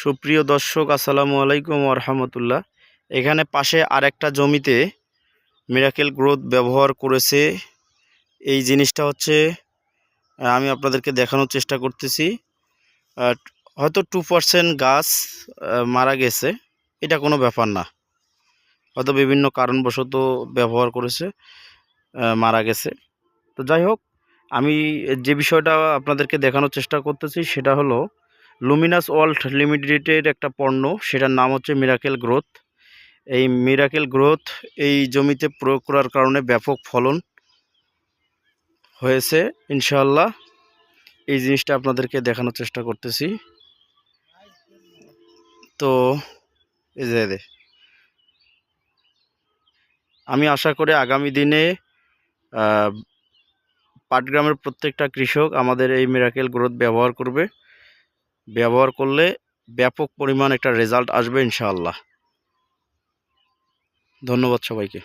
সুপ্রিয় দর্শক, আসসালামু আলাইকুম রহমতুল্লাহ। এখানে পাশে আরেকটা জমিতে মিরাকেল গ্রোথ ব্যবহার করেছে। এই জিনিসটা হচ্ছে আমি আপনাদেরকে দেখানোর চেষ্টা করতেছি। হয়তো টু পার্সেন্ট গাছ মারা গেছে। এটা কোনো ব্যাপার না। হয়তো বিভিন্ন কারণবশত ব্যবহার করেছে মারা গেছে। তো যাই হোক, আমি যে বিষয়টা আপনাদেরকে দেখানোর চেষ্টা করতেছি সেটা হলো লুমিনাস ওয়ার্ল্ড লিমিটেডের একটা পণ্য, সেটার নাম হচ্ছে মিরাকেল গ্রোথ এই মিরাকেল গ্রোথ এই জমিতে প্রয়োগ করার কারণে ব্যাপক ফলন হয়েছে ইনশাল্লাহ এই জিনিসটা আপনাদেরকে দেখানোর চেষ্টা করতেছি। তো, এই যে আমি আশা করি আগামী দিনে পাটগ্রামের প্রত্যেকটা কৃষক আমাদের এই মিরাকেল গ্রোথ ব্যবহার করবে। ব্যবহার করলে ব্যাপক পরিমাণ একটা রেজাল্ট আসবে ইনশাআল্লাহ। ধন্যবাদ সবাইকে।